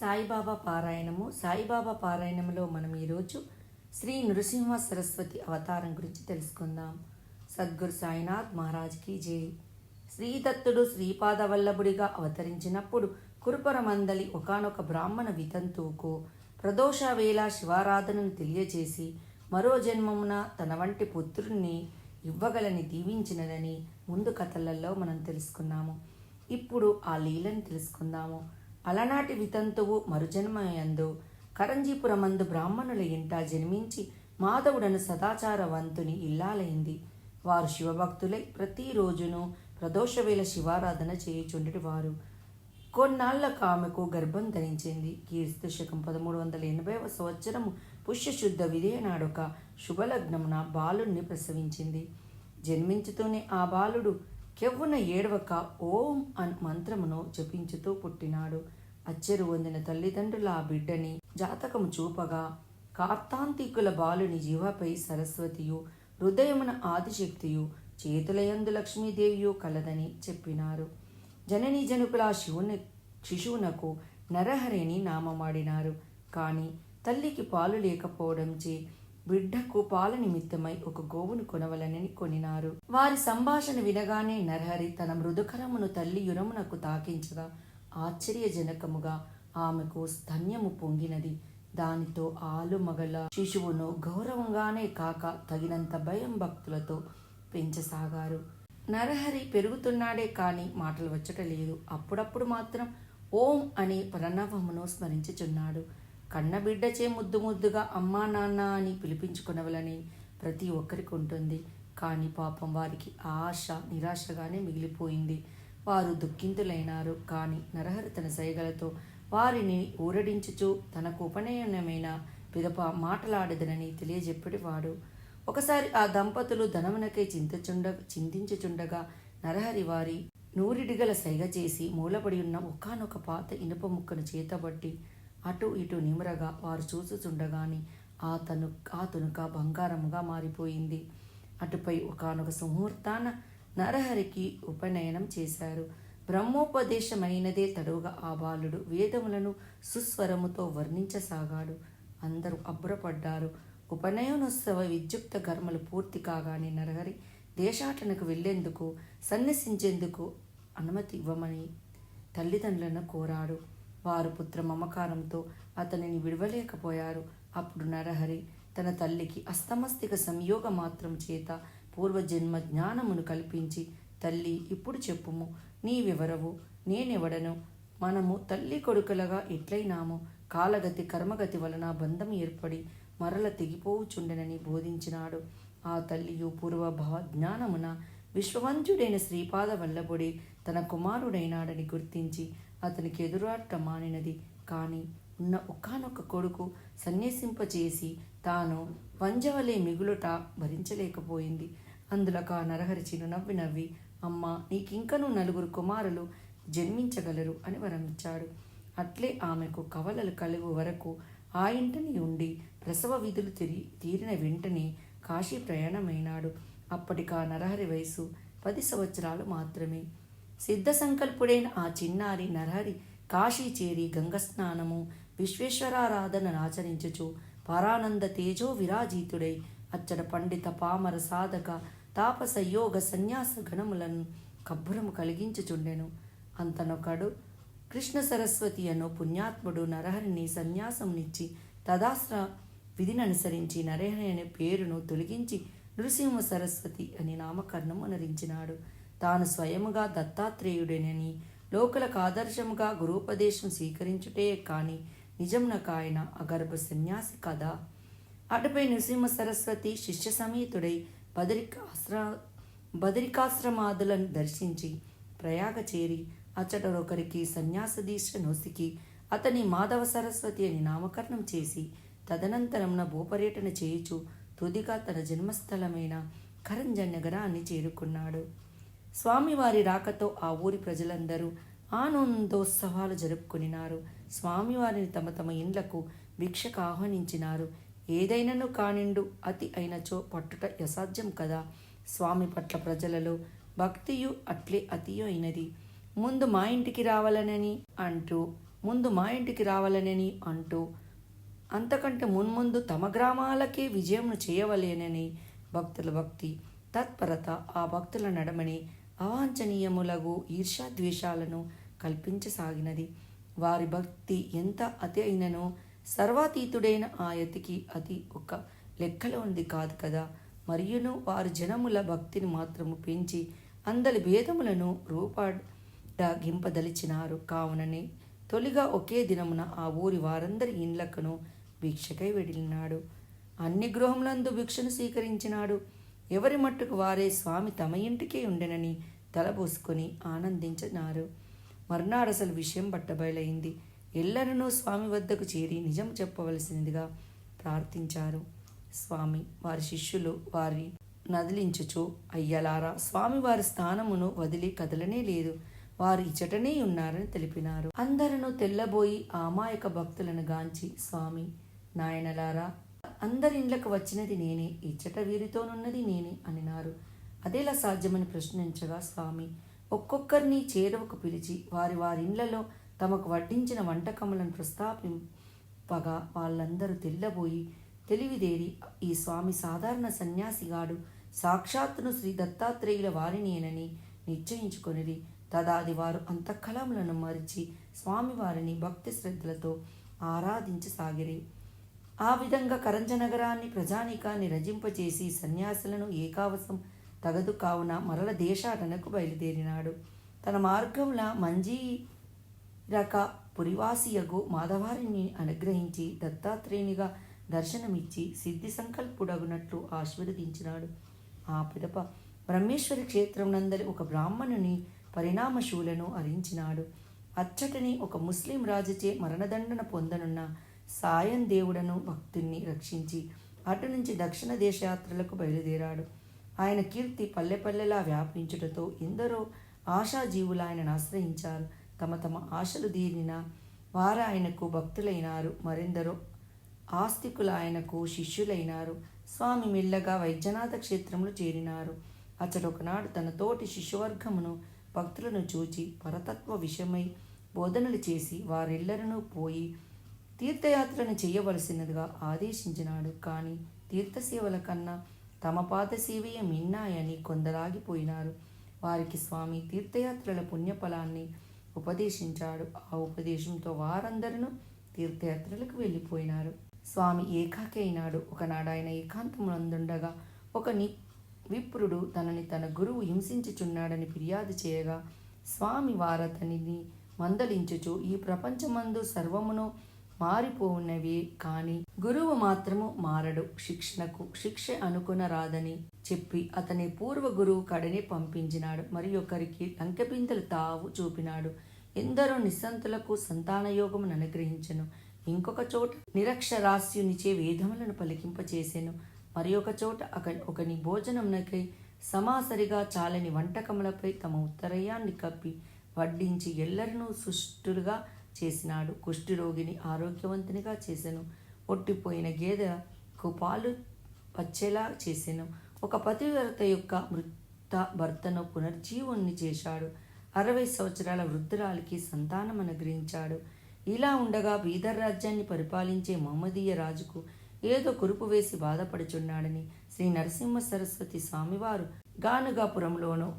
సాయిబాబా పారాయణము. సాయిబాబా పారాయణంలో మనం ఈరోజు శ్రీ నృసింహ సరస్వతి అవతారం గురించి తెలుసుకుందాం. సద్గురు సాయినాథ్ మహారాజ్కి జై. శ్రీదత్తుడు శ్రీపాదవల్లభుడిగా అవతరించినప్పుడు అవతరించినప్పుడు కురుపరమందలి ఒకానొక బ్రాహ్మణ వితంతువుకు ప్రదోష వేళ శివారాధనను తెలియజేసి మరో జన్మమున తన వంటి పుత్రుణ్ణి ఇవ్వగలని దీవించినదని ముందు కథలలో మనం తెలుసుకున్నాము. ఇప్పుడు ఆ లీలను తెలుసుకుందాము. అలనాటి వితంతువు మరుజన్మయందు కరంజీపురమందు బ్రాహ్మణుల ఇంట జన్మించి మాధవుడను సదాచారవంతుని ఇల్లాలైంది. వారు శివభక్తులై ప్రతిరోజును ప్రదోషవేళ శివారాధన చేయుచుండటి వారు కొన్నాళ్ళకు ఆమెకు గర్భం ధరించింది. కీర్తి శకం పదమూడు వందల ఎనభైవ సంవత్సరము పుష్యశుద్ధ విధేయనాడొక శుభలగ్నమున బాలుణ్ణి ప్రసవించింది. జన్మించుతూనే ఆ బాలుడు కెవ్వున ఏడవక ఓం అన్ మంత్రమును జపించుతూ పుట్టినాడు. అచ్చెరు వందిన తల్లిదండ్రుల ఆ బిడ్డని జాతకము చూపగా కార్తాంతికుల బాలుని జీవపై సరస్వతియు హృదయమున ఆదిశక్తియు చేతులయందు లక్ష్మీదేవియు కలదని చెప్పినారు. జనని జనుకుల శివుని శిశువునకు నరహరిని నామమాడినారు. కానీ తల్లికి పాలు లేకపోవడంచే బిడ్డకు పాల నిమిత్తమై ఒక గోవును కొనవలనని కొనినారు. వారి సంభాషణ వినగానే నరహరి తన మృదుకరమును తల్లి యురమునకు తాకించగా ఆశ్చర్యజనకముగా ఆమెకు స్తన్యము పొంగినది. దానితో ఆలు మగల శిశువును గౌరవంగానే కాక తగినంత భయం భక్తులతో పెంచసాగారు. నరహరి పెరుగుతున్నాడే కాని మాటలు వచ్చటలేదు. అప్పుడప్పుడు మాత్రం ఓం అనే ప్రణవమును స్మరించుచున్నాడు. కన్నబిడ్డచే ముద్దు ముద్దుగా అమ్మా నాన్న అని పిలిపించుకునవలని ప్రతి ఒక్కరికి ఉంటుంది. కానీ పాపం వారికి ఆశ నిరాశగానే మిగిలిపోయింది. వారు దుఃఖింతులైనారు. కానీ నరహరి తన సైగలతో వారిని ఊరడించుచు తనకు ఉపనయనమైన పిదప మాటలాడదనని తెలియజెప్పటివాడు ఒకసారి ఆ దంపతులు ధనమునకై చింతచుండ చింతించుచుండగా నరహరి వారి నూరిడిగల సైగ చేసి మూలపడి ఉన్న ఒకానొక పాత ఇనుప ముక్కను చేతబట్టి అటు ఇటు నిమురగా వారు చూచుచుండగాని ఆ తను ఆ తునుక బంగారముగా మారిపోయింది. అటుపై ఒకానొక సుముహూర్తాన నరహరికి ఉపనయనం చేశారు. బ్రహ్మోపదేశమైనదే తడువుగా ఆ బాలుడు వేదములను సుస్వరముతో వర్ణించసాగాడు. అందరూ అబ్బురపడ్డారు. ఉపనయనోత్సవ విద్యుక్త కర్మలు పూర్తి కాగానే నరహరి దేశాటనకు వెళ్ళేందుకు సన్నిసించేందుకు అనుమతి ఇవ్వమని తల్లిదండ్రులను కోరాడు. వారు పుత్ర మమకారంతో అతనిని విడవలేకపోయారు. అప్పుడు నరహరి తన తల్లికి అస్తమస్తిక సంయోగ మాత్రం చేత పూర్వజన్మ జ్ఞానమును కల్పించి తల్లి ఇప్పుడు చెప్పుము. నీవెవరవు నేనెవడను? మనము తల్లి కొడుకులగా ఎట్లయినాము? కాలగతి కర్మగతి వలన బంధం ఏర్పడి మరల తెగిపోవుచుండెనని బోధించినాడు. ఆ తల్లియు పూర్వభవ జ్ఞానమున విశ్వవంజుడైన శ్రీపాద వల్లభుడే తన కుమారుడైనాడని గుర్తించి అతనికి ఎదురాట మానినది. కానీ ఉన్న ఒకనొక కొడుకు సన్యసింపచేసి తాను వంజవలే మిగులుట భరించలేకపోయింది. అందులోక నరహరి చిరునవ్వి నవ్వి అమ్మ నీకింకనూ నలుగురు కుమారులు జన్మించగలరు అని వరమిచ్చాడు. అట్లే ఆమెకు కవలలు కలుగు వరకు ఆ ఇంటిని ఉండి ప్రసవ విధులు తిరి తీరిన వెంటనే కాశీ ప్రయాణమైనాడు. అప్పటికా నరహరి వయసు పది సంవత్సరాలు మాత్రమే. సిద్ధ సంకల్పుడైన ఆ చిన్నారి నరహరి కాశీ చేరి గంగస్నానము విశ్వేశ్వరారాధన ఆచరించుచు పరానంద తేజో విరాజీతుడై అచ్చట పండిత పామర సాధక తాపస యోగ సన్యాస గణములను కబ్బురము కలిగించుచుండెను. అంతనొకడు కృష్ణ సరస్వతి అను పుణ్యాత్ముడు నరహరిని సన్యాసంనిచ్చి తదాశ్ర విధిననుసరించి నరహరి అనే పేరును తొలగించి నృసింహ సరస్వతి అని నామకరణం అనరించినాడు. తాను స్వయముగా దత్తాత్రేయుడేనని లోకలకు ఆదర్శముగా గురూపదేశం స్వీకరించుటే కాని నిజమునకు ఆయన అగర్భ సన్యాసి కదా. అటుపై నృసింహ సరస్వతి శిష్య సమేతుడై బదరికాశ్ర బదరికాశ్రమాదులను దర్శించి ప్రయాగ చేరి అచ్చటరొకరికి సన్యాసదీక్ష నొసికి అతని మాధవ సరస్వతి అని నామకరణం చేసి తదనంతరంన భూపర్యటన చేయుచు తుదిగా తన జన్మస్థలమైన కరంజ నగరాన్ని చేరుకున్నాడు. స్వామివారి రాకతో ఆ ఊరి ప్రజలందరూ ఆనందోత్సవాలు జరుపుకునినారు. స్వామివారిని తమ తమ ఇండ్లకు భిక్షకు ఆహ్వానించినారు. ఏదైనను కానిండు అతి అయినచో పట్టుట అసాధ్యం కదా. స్వామి పట్ల ప్రజలలో భక్తియు అట్లే అతియు అయినది. ముందు మా ఇంటికి రావాలనని అంటూ ముందు మా ఇంటికి రావాలనని అంటూ అంతకంటే మున్ముందు తమ గ్రామాలకే విజయంను చేయవలేనని భక్తుల భక్తి తత్పరత ఆ భక్తుల నడమని అవాంఛనీయములగు ఈర్ష్యాద్వేషాలను కల్పించసాగినది. వారి భక్తి ఎంత అతి అయిననో సర్వాతీతుడైన ఆ యతికి అది ఒక లెక్కలో ఉంది కాదు కదా. మరియును వారి జనముల భక్తిని మాత్రము పెంచి అందరి భేదములను రూపడగింపదలిచినారు కావుననే తొలిగా ఒకే దినమున ఆ ఊరి వారందరి ఇండ్లకును భిక్షకై వెళ్ళినాడు అన్ని గృహములందు భిక్షను స్వీకరించినాడు. ఎవరి మట్టుకు వారే స్వామి తమ ఇంటికే ఉండెనని తలబోసుకొని ఆనందించినారు. మర్నాడు అసలు విషయం బట్టబయలైంది. ఎల్లరనూ స్వామి వద్దకు చేరి నిజం చెప్పవలసిందిగా ప్రార్థించారు. స్వామి వారి శిష్యులు వారి నదిలించుచు అయ్యలారా స్వామి వారి స్థానమును వదిలి కదలనే లేదు. వారు ఇచ్చటనే ఉన్నారని తెలిపినారు. అందరూ తెల్లబోయి అమాయక భక్తులను గాంచి స్వామి నాయనలారా అందరి ఇండ్లకు వచ్చినది నేనే ఇచ్చట వీరితోనున్నది నేనే అనినారు. అదేలా సాధ్యమని ప్రశ్నించగా స్వామి ఒక్కొక్కరిని చేరువకు పిలిచి వారి వారి ఇండ్లలో తమకు వడ్డించిన వంటకములను ప్రస్తాపింపగా వాళ్ళందరూ తెల్లబోయి తెలివిదేరి ఈ స్వామి సాధారణ సన్యాసిగాడు సాక్షాత్తును శ్రీ దత్తాత్రేయుల వారినేనని నిశ్చయించుకొనిరి. తదాది వారు అంతఃకలములను మరిచి స్వామివారిని భక్తి శ్రద్ధలతో ఆరాధించసాగిరి. ఆ విధంగా కరంజ నగరాన్ని ప్రజానీకాన్ని రజింపచేసి సన్యాసులను ఏకావసం తగదు కావున మరల దేశాటనకు బయలుదేరినాడు. తన మార్గంల మంజీరక పురివాసియగు మాధవారిని అనుగ్రహించి దత్తాత్రేయునిగా దర్శనమిచ్చి సిద్ధి సంకల్పుడగునట్లు ఆశీర్వదించినాడు. ఆ పిదప బ్రహ్మేశ్వరి క్షేత్రం నందలి ఒక బ్రాహ్మణుని పరిణామశూలను అరించినాడు. అచ్చటని ఒక ముస్లిం రాజుచే మరణదండన పొందనున్న సాయం దేవుడను భక్తుణ్ణి రక్షించి అటు నుంచి దక్షిణ దేశయాత్రలకు బయలుదేరాడు. ఆయన కీర్తి పల్లెపల్లెలా వ్యాపించుటతో ఎందరో ఆశాజీవులు ఆయనను ఆశ్రయించారు. తమ తమ ఆశలు తీరిన వారు ఆయనకు భక్తులైనారు. మరెందరో ఆస్తికులు ఆయనకు శిష్యులైనారు. స్వామి మెల్లగా వైద్యనాథ క్షేత్రంలో చేరినారు. అతడొకనాడు తన తోటి శిష్యువర్గమును భక్తులను చూచి పరతత్వ విషయమై బోధనలు చేసి వారెల్లరనూ పోయి తీర్థయాత్రను చేయవలసినదిగా ఆదేశించినాడు. కానీ తీర్థసేవల కన్నా తమ పాత సేవయే మిన్నాయని కొందరాగిపోయినారు వారికి స్వామి తీర్థయాత్రల పుణ్యఫలాన్ని ఉపదేశించాడు. ఆ ఉపదేశంతో వారందరూ తీర్థయాత్రలకు వెళ్ళిపోయినారు. స్వామి ఏకాకి అయినాడు. ఒకనాడు ఆయన ఏకాంతమునందుండగా ఒక ని విప్రుడు తనని తన గురువు హింసించుచున్నాడని ఫిర్యాదు చేయగా స్వామి వారతనిని మందలించుచు ఈ ప్రపంచమందు సర్వమును మారిపోవున్నవి కానీ గురువు మాత్రము మారడు శిక్షణకు శిక్ష అనుకునరాదని చెప్పి అతని పూర్వ గురువు కడనే పంపించినాడు. మరి ఒకరికి లంకెపింతలు తావు చూపినాడు. ఎందరో నిస్సంతులకు సంతానయోగమును అనుగ్రహించను. ఇంకొక చోట నిరక్షరాస్యునిచే వేదములను పలికింపచేసెను. మరి ఒక చోట అక ఒకని భోజనమునకై సమాసరిగా చాలని వంటకములపై తమ ఉత్తరయాన్ని కప్పి వడ్డించి ఎల్లరినూ సుష్టులుగా చేసినాడు. కుష్ఠిరోగిని ఆరోగ్యవంతునిగా చేశాను ఒట్టిపోయిన గేదె పాలు వచ్చేలా చేశాను ఒక పతివ్రత యొక్క మృత భర్తను పునర్జీవుణ్ణి చేశాడు. అరవై సంవత్సరాల వృద్ధురాలికి సంతానం అనుగ్రహించాడు. ఇలా ఉండగా బీదర్ రాజ్యాన్ని పరిపాలించే మహమ్మదీయ రాజుకు ఏదో కురుపు వేసి బాధపడుచున్నాడని శ్రీ నరసింహ సరస్వతి స్వామివారు గానుగాపురంలోనూ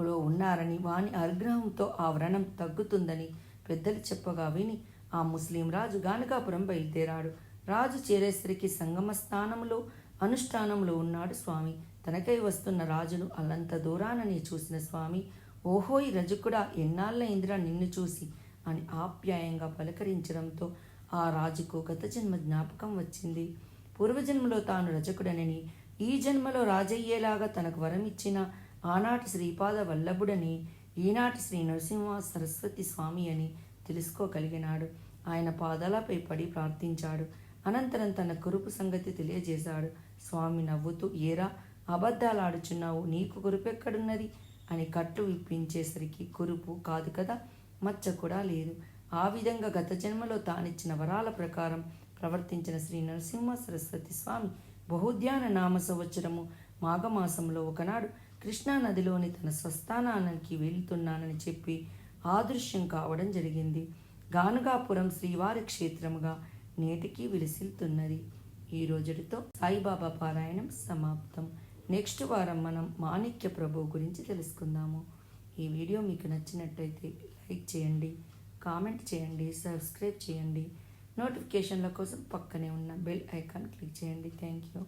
లో ఉన్నారని వాని అనుగ్రహంతో ఆ వ్రణం తగ్గుతుందని పెద్దలు చెప్పగా విని ఆ ముస్లిం రాజు గానకాపురం బయలుదేరాడు. రాజు చేరేసరికి సంగమ స్థానంలో అనుష్ఠానంలో ఉన్నాడు స్వామి. తనకై వస్తున్న రాజును అల్లంత దూరానని చూసిన స్వామి ఓహోయ్ రజకుడా ఎన్నాళ్ళైందిరా నిన్ను చూసి? అని ఆప్యాయంగా పలకరించడంతో ఆ రాజుకు గత జన్మ జ్ఞాపకం వచ్చింది. పూర్వజన్మలో తాను రజకుడనని ఈ జన్మలో రాజయ్యేలాగా తనకు వరం ఇచ్చిన ఆనాటి శ్రీపాద వల్లభుడని ఈనాటి శ్రీ నరసింహ సరస్వతి స్వామి అని తెలుసుకోగలిగినాడు. ఆయన పాదాలపై పడి ప్రార్థించాడు. అనంతరం తన కురుపు సంగతి తెలియజేశాడు. స్వామి నవ్వుతూ ఏరా అబద్ధాలాడుచున్నావు. నీకు కురుపెక్కడున్నది? అని కట్లు విప్పించేసరికి కురుపు కాదు కదా మచ్చ కూడా లేదు. ఆ విధంగా గత జన్మలో తానిచ్చిన వరాల ప్రకారం ప్రవర్తించిన శ్రీ నరసింహ సరస్వతి స్వామి బహుధ్యాన నామ సంవత్సరము మాఘమాసంలో ఒకనాడు కృష్ణా నదిలోని తన స్వస్థానానికి వెళ్తున్నానని చెప్పి ఆదృశ్యం కావడం జరిగింది. గానుగాపురం శ్రీవారి క్షేత్రముగా నేటికి విలసిల్తున్నది. ఈ రోజుతో సాయిబాబా పారాయణం సమాప్తం. నెక్స్ట్ వారం మనం మాణిక్య ప్రభు గురించి తెలుసుకుందాము. ఈ వీడియో మీకు నచ్చినట్టయితే లైక్ చేయండి కామెంట్ చేయండి సబ్స్క్రైబ్ చేయండి. నోటిఫికేషన్ల కోసం పక్కనే ఉన్న బెల్ ఐకాన్ క్లిక్ చేయండి. Thank you.